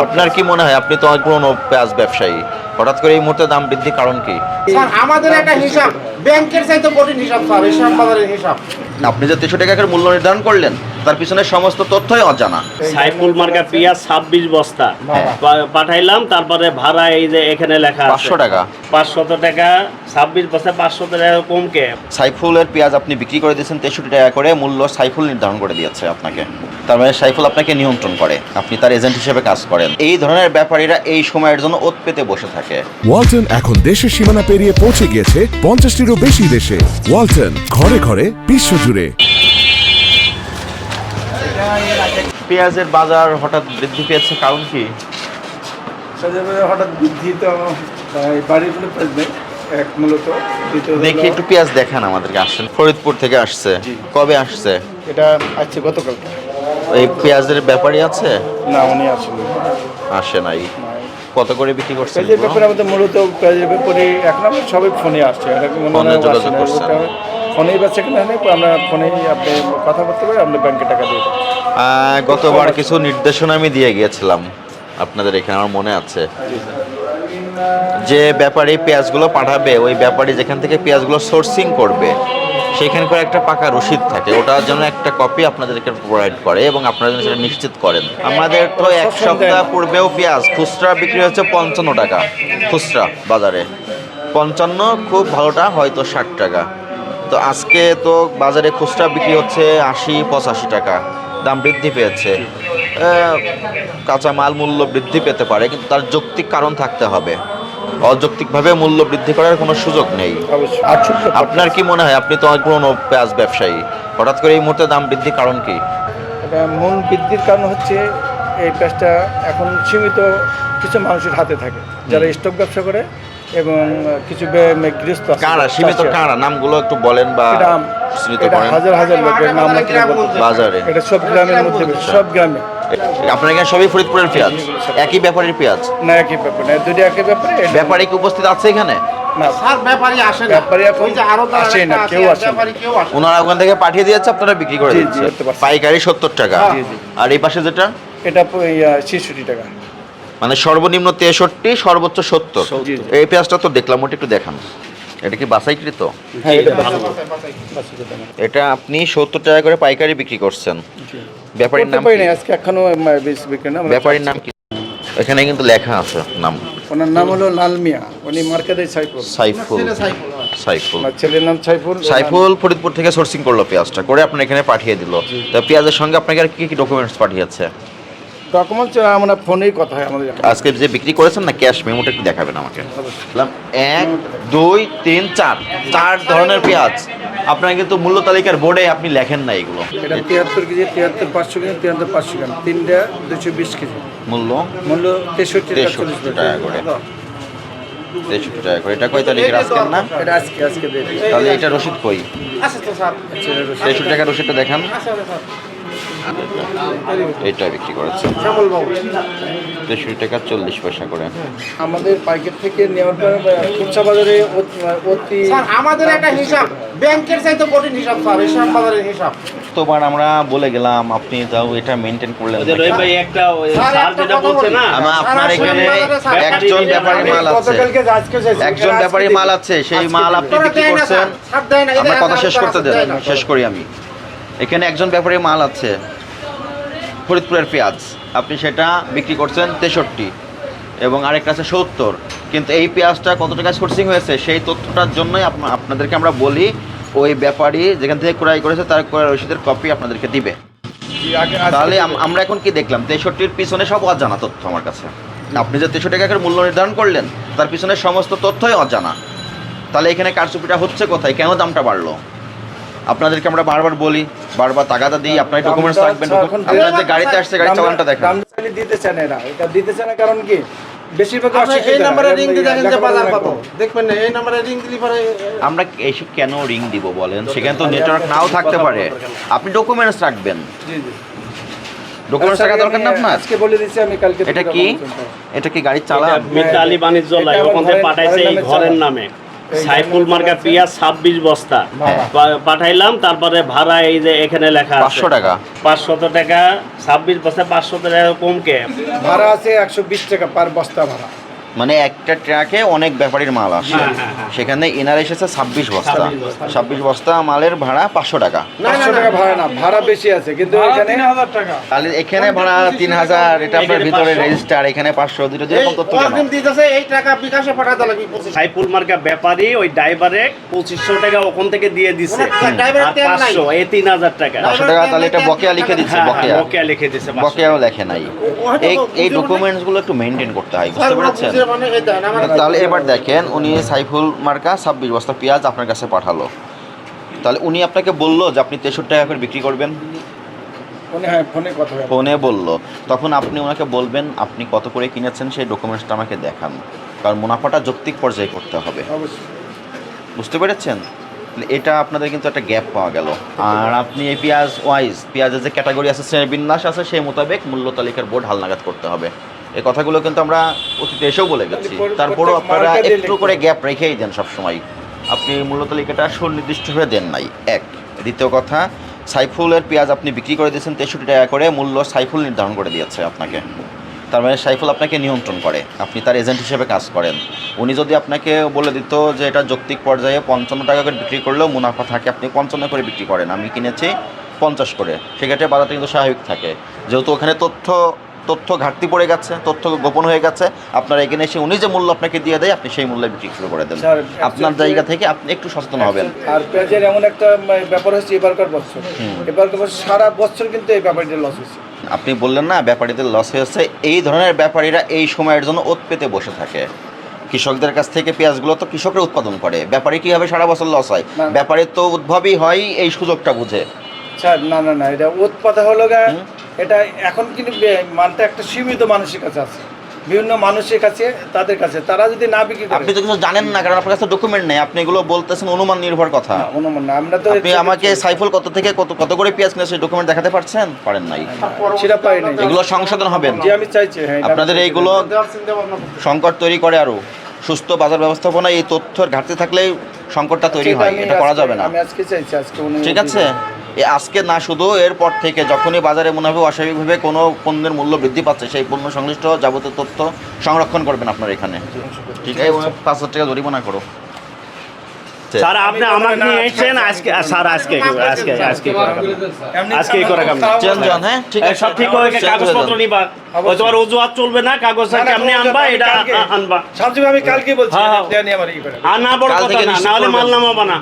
আপনার কি মনে হয় আপনি তো অনেক পুরনো পেঁয়াজ ব্যবসায়ী। হঠাৎ করে এই মুহূর্তে দাম বৃদ্ধি কারণ কি? আমাদের একটা হিসাব ব্যাংকের চাইতে কঠিন হিসাব স্যার হিসাব বাজারের হিসাব। আপনি যে তিনশো টাকার মূল্য নির্ধারণ করলেন তার পিছনে সমস্ত তথ্যই অজানা। সাইফুল মার্কা পেঁয়াজ ছাব্বিশ বস্তা। পাঠাইলাম তারপরে ভাড়া এই যে এখানে লেখা পাঁচশো টাকা? পাঁচশত টাকা ছাব্বিশ বস্তা পাঁচশো টাকা কমকে। সাইফুলের পেঁয়াজ আপনি বিক্রি করে দিয়েছেন তেষট্টি টাকা করে মূল্য সাইফুল নির্ধারণ করে দিয়েছে আপনাকে। তার মানে সাইফুল আপনাকে নিয়ন্ত্রণ করে আপনি তার এজেন্ট হিসেবে কাজ করেন এই ধরনের ব্যাপারীরা এই সময়ের জন্য ওত পেতে বসে থাকে। ওয়ালটন এখন দেশের সীমানা পেরিয়ে পৌঁছে গিয়েছে পঞ্চাশটিরও বেশি দেশে। ওয়ালটন ঘরে ঘরে বিশ্বজুড়ে। পেঁয়াজের বাজার হঠাৎ বৃদ্ধি পেয়েছে কারণ কি? হঠাৎ বৃদ্ধি তো এই বাড়িগুলো পেয়ে এক মূলত। দেখি একটু পেঁয়াজ দেখান আমাদেরকে আসছেন ফরিদপুর থেকে আসছে। কবে আসছে? এটা আসছে গতকাল এই পেঁয়াজের ব্যাপারই আছে? না উনি আসেন। আসে নাই। কত করে বিক্রি করছেন পেঁয়াজের ব্যাপারে আমাদের মূলত পেঁয়াজের ব্যাপারে এখন আমরা সবাই ফোনে আসছে। ফোনে যোগাযোগ করছেন। ফোনেই বাচ্চা কিনা নেই আমরা ফোনেই আপনি কথা বলতে পারি আপনি ব্যাংকে টাকা দিয়ে দেবেন গতবার কিছু নির্দেশনা আমি দিয়ে গিয়েছিলাম। আপনাদের এখানে আমার মনে আছে। যে ব্যাপারে পেঁয়াজগুলো পাঠাবে ওই ব্যাপারে যেখান থেকে পেঁয়াজগুলো সোর্সিং করবে সেখানে করে একটা পাকা রসিদ থাকে। ওটার জন্য একটা কপি আপনাদেরকে প্রোভাইড করে এবং আপনারা যেন সেটা নিশ্চিত করেন। আমাদের তো এক সপ্তাহ পূর্বেও পেঁয়াজ খুচরা বিক্রি হচ্ছে পঞ্চান্ন টাকা খুচরা বাজারে। পঞ্চান্ন খুব ভালোটা হয়তো ষাট টাকা। তো আজকে তো বাজারে খুচরা বিক্রি হচ্ছে আশি পঁচাশি টাকা। দাম বৃদ্ধি পেয়েছে। আহ, কাঁচা মাল মূল্য বৃদ্ধি পেতে পারে কিন্তু তার যৌক্তিক কারণ থাকতে হবে। অযৌক্তিকভাবে মূল্য বৃদ্ধি করার কোনো সুযোগ নেই। আপনার কি মনে হয় আপনি তো অনেক পুরনো পেঁয়াজ ব্যবসায়ী? হঠাৎ করে এই মুহূর্তে দাম বৃদ্ধির কারণ কি? এটা মূল বৃদ্ধির কারণ হচ্ছে এই পেঁয়াজটা এখন সীমিত কিছু মানুষের হাতে থাকে যারা স্টক ব্যবসা করে এবং কিছু গৃহস্থ কারা? সীমিত চাষি কারা? নামগুলো একটু বলেন বা হাজার হাজার লোকের নাম বাজারে। এটা সব গ্রামের মধ্যে সব গ্রামে। আপনার এখানে সবই ফরিদপুরের পেঁয়াজ? একই ব্যাপারের পেঁয়াজ? না একই ব্যাপার না একই ব্যাপারে। ব্যাপারী কি উপস্থিত আছে এখানে? না স্যার ব্যাপারী আসে না। ব্যাপারী যে আরও আসে না, কেউ আসে না। কেউ আসে ওনারা ওখান থেকে পাঠিয়ে দিয়েছে আপনারা বিক্রি করে পারছি। পাইকারি সত্তর টাকা। জি, জি। আর এই পাশে যেটা? এটা ছেষট্টি টাকা। মানে সর্বনিম্ন তেষট্টি সর্বোচ্চ সত্তর। এই পেঁয়াজটা তো দেখলাম ওটা একটু দেখান। এটা কি বাসাইকৃত হ্যাঁ এটা ভালো এটা আপনি সত্তর টাকা করে পাইকারি বিক্রি করছেন। ব্যাপারীর নাম পারি না আজকে এখনও বিক্রি না। ব্যাপারীর নাম কি? এখানে কিন্তু লেখা আছে নাম। ওনার নাম হলো লাল মিয়া উনি মার্কেটে সাইফুল। সাইফুল। সাইফুল। সাইফুল। ছেলের নাম সাইফুল সাইফুল ফরিদপুর থেকে সোর্সিং করল পেঁয়াজটা করে আপনার এখানে পাঠিয়ে দিল। তো পেঁয়াজের সঙ্গে আপনাকে আর কি কি ডকুমেন্টস পাঠিয়েছে? ডকুমেন্টস আমরা ফোনেই কথা হয় আমাদের আজকে যে বিক্রি করেছেন না ক্যাশ মেমোটা একটু দেখাবেন আমাকে। বললাম, এক দুই তিন চার। চার ধরনের পেঁয়াজ। আপনার কিন্তু মূল্য তালিকার বোর্ডে আপনি লেখেন না এগুলো। এটা তিয়াত্তর কেজি তিয়াত্তর পাঁচশো কেজি তিয়াত্তর পাঁচশো গ্রাম। তিনটা দুশো বিশ কেজি। মূল্য? মূল্য তেষট্টি টাকা তেষট্টি টাকা করে। তেষট্টি টাকা করে। এটা কয় তারিখের? আজকের না? এটা আজকে আজকে তাহলে এটা রসিদ কই? তো স্যার। তেষট্টি টাকা রসিদটা দেখান। স্যার। এটা বিক্রি করেছে। তেষট্টি টাকা চল্লিশ পয়সা করে। আমাদের পাইকার থেকে নেওয়ার পর খুচরা বাজারে অতি- আমাদের একটা হিসাব। ব্যাংকের চাইতে কঠিন হিসাব স্যার হিসাব বাজারের হিসাব। তোবার আমরা বলে গেলাম আপনি যাও এটা মেনটেন করলেন। ওই ভাই একটা স্যার, যেটা বলছে না? আমার আপনার এখানে একজন ব্যাপারী মাল আছে। গতকালকে আজকে চাইছি, একজন ব্যাপারী মাল আছে সেই মাল আপনি বিক্রি করছেন। আমার কথা শেষ করতে দেন শেষ করি আমি। এখানে একজন ব্যাপারী মাল আছে। ফরিদপুরের পেঁয়াজ। আপনি সেটা বিক্রি করছেন তেষট্টি এবং আরেকটা আছে সত্তর। কিন্তু এই পেঁয়াজটা কত টাকা সোর্সিং হয়েছে সেই তথ্যটার জন্যই আপনা- আপনাদেরকে আমরা বলি ওই ব্যাপারী যেখান থেকে ক্রয় করেছে তার ক্রয় রসিদের কপি আপনাদেরকে দিবে। তাহলে আমরা এখন কি দেখলাম? তেষট্টির পিছনে সব অজানা তথ্য আমার কাছে। আপনি যে তেষট্টি টাকার মূল্য নির্ধারণ করলেন তার পিছনে সমস্ত তথ্যই অজানা। তাহলে এখানে কারচুপিটা হচ্ছে কোথায়? কেন দামটা বাড়লো? আপনাদেরকে আমরা বারবার বলি বারবার তাগাদা দিই আপনার ডকুমেন্টস রাখবেন আপনার যে গাড়িতে আসছে গাড়ি চালানটা দেখেন। দিতে চায় না এরা। এটা দিতে চায় না কারণ কি? বেশিরভাগ আপনি এই। নাম্বারে রিং দিয়ে দেখেন যে বাজার দেখবেন না এই নাম্বারে রিং দিলে পরে আমরা এইসব কেন রিং দিব বলেন? সেখানে তো নেটওয়ার্ক নাও থাকতে পারে। আপনি ডকুমেন্টস রাখবেন। জি জি। ডকুমেন্টস রাখা দরকার না আপনার? আজকে বলে দিচ্ছি আমি কালকে এটা কি? এটা কি গাড়ি এটা চালান মিতালি বাণিজ্য লাই ওখান পাঠাইছে এই ঘরের। নামে। সাইফুল মার্কা পিয়া ছাব্বিশ বস্তা। পা- পাঠাইলাম তারপরে ভাড়া এই যে এখানে লেখা আছে। পাঁচশো টাকা? পাঁচশত টাকা ছাব্বিশ বস্তা পাঁচশত টাকা কমকে। ভাড়া আছে একশো বিশ টাকা পার বস্তা ভাড়া। মানে একটা ট্রাকে অনেক ব্যাপারীর মাল আসে। হ্যাঁ, হ্যাঁ, হ্যাঁ। সেখানে এনার এসেছে ছাব্বিশ বস্তা। ছাব্বিশ বস্তা। মালের ভাড়া পাঁচশো টাকা। পাঁচশো টাকা ভাড়া না ভাড়া বেশি আছে কিন্তু এখানে তাহলে এখানে ভাড়া তিন হাজার এটা আপনার ভিতরে রেজিস্টার এখানে পাঁচশো দুটো যেরকম তথ্য এই টাকা বিকাশে পাঠাতে লাগবে সাইফুল মার্কা ব্যাপারী ওই ড্রাইভারে পঁচিশশো টাকা ওখান থেকে দিয়ে নাই। পাঁচশো এই তিন হাজার টাকা। পাঁচশো টাকা তাহলে এটা বকেয়া লিখে দিচ্ছে বকেয়া। বকেয়া লিখে দিছে বকেয়াও লেখে নাই। এই এই ডকুমেন্টসগুলো একটু মেনটেন করতে হয় বুঝতে পেরেছেন? তাহলে এবার দেখেন উনি সাইফুল মার্কা ছাব্বিশ বস্তা পেঁয়াজ আপনার কাছে পাঠালো। তাহলে উনি আপনাকে বলল যে আপনি তেষট্টি টাকা করে বিক্রি করবেন? ফোনে হ্যাঁ বলল। তখন আপনি ওনাকে বলবেন আপনি কত করে কিনেছেন সেই ডকুমেন্টসটা আমাকে দেখান। কারণ মুনাফাটা যৌক্তিক পর্যায়ে করতে হবে। বুঝতে পেরেছেন? এটা আপনাদের কিন্তু একটা গ্যাপ পাওয়া গেল। আর আপনি এই পেঁয়াজ ওয়াইজ পেঁয়াজের যে ক্যাটাগরি আছে শ্রেণি বিন্যাস আছে সেই মোতাবেক মূল্য তালিকার বোর্ড হালনাগাদ করতে হবে। এই কথাগুলো কিন্তু আমরা অতীতে এসেও বলে গেছি। তারপরও আপনারা একটু করে গ্যাপ রেখেই দেন সবসময়। আপনি মূল্য তালিকাটা সুনির্দিষ্টভাবে দেন নাই। এক। দ্বিতীয় কথা সাইফুলের পেঁয়াজ আপনি বিক্রি করে দিয়েছেন তেষট্টি টাকা করে মূল্য সাইফুল নির্ধারণ করে দিয়েছে আপনাকে। তার মানে সাইফুল আপনাকে নিয়ন্ত্রণ করে। আপনি তার এজেন্ট হিসেবে কাজ করেন। উনি যদি আপনাকে বলে দিত যে এটা যৌক্তিক পর্যায়ে পঞ্চান্ন টাকা করে বিক্রি করলেও মুনাফা থাকে আপনি পঞ্চান্ন করে বিক্রি করেন। আমি কিনেছি পঞ্চাশ করে। সেক্ষেত্রে বাজারটা কিন্তু স্বাভাবিক থাকে। যেহেতু ওখানে তথ্য তথ্য ঘাটতি পড়ে গেছে তথ্য গোপন হয়ে গেছে। আপনার এখানে এসে উনি যে মূল্য আপনাকে দিয়ে দেয় আপনি সেই মূল্যে বিক্রি শুরু করে দেন। আপনার জায়গা থেকে আপনি একটু সচেতন হবেন। আর পেঁয়াজের এমন একটা ব্যাপার হচ্ছে এবারকার বছর। এবারকার বছর সারা বছর কিন্তু এই ব্যাপারটা লস হয়েছে। আপনি বললেন না ব্যাপারীদের লস হয়েছে। এই ধরনের ব্যাপারীরা এই সময়ের জন্য ওত পেতে বসে থাকে। কৃষকদের কাছ থেকে পেঁয়াজগুলো তো কৃষকরা উৎপাদন করে। ব্যাপারী কীভাবে সারা বছর লস হয়? না। ব্যাপারীর তো উদ্ভবই হয় এই সুযোগটা বুঝে। স্যার না না না এটা উৎপাদন হলো গা এটা এখন কিন্তু মালটা একটা সীমিত মানুষের কাছে আছে। বিভিন্ন মানুষের কাছে তাদের কাছে। তারা যদি না বিক্রি করে আপনি তো কিছু জানেন না কারণ আপনার কাছে ডকুমেন্ট নেই। আপনি এগুলো বলতেছেন অনুমান নির্ভর কথা। অনুমান না আমরা তো আপনি আমাকে সাইফুল কত থেকে কত কত করে পেঁয়াজ কিনে সেই ডকুমেন্ট দেখাতে পারছেন? পারেন নাই। সেটা পাই নাই। এগুলো সংশোধন হবেন যে আমি চাইছি হ্যাঁ আপনাদের এইগুলো। সংকট তৈরি করে আরও। সুস্থ বাজার ব্যবস্থাপনা এই তথ্যের ঘাটতি থাকলে সংকটটা তৈরি হয়। এটা করা যাবে না। আমি আজকে চাইছি আজকে ঠিক আছে? আজকে না শুধু এরপর থেকে যখনই বাজারে মনে হবে অস্বাভাবিকভাবে কোনো পণ্যের মূল্য বৃদ্ধি পাচ্ছে সেই পণ্য সংশ্লিষ্ট যাবতীয় তথ্য সংরক্ষণ করবেন আপনার এখানে। ঠিক আছে? পাঁচ হাজার টাকা জরিমানা করো। স্যার আপনি আমাকে নিয়ে এসেছেন আজকে স্যার আজকে আজকে আজকে করা কাম না। এমনি আজকে এই করা কাম চেঞ্জ হ্যাঁ? ঠিক আছে। সব ঠিক গেছে Change কাগজপত্র নিবা। ওই তোমার অজুহাত চলবে না কাগজ আনবা এটা আনবা। শামসুল আমি কালকে বলছি হ্যাঁ, হ্যাঁ। বড় কথা না নাহলে মাল নামাবা না।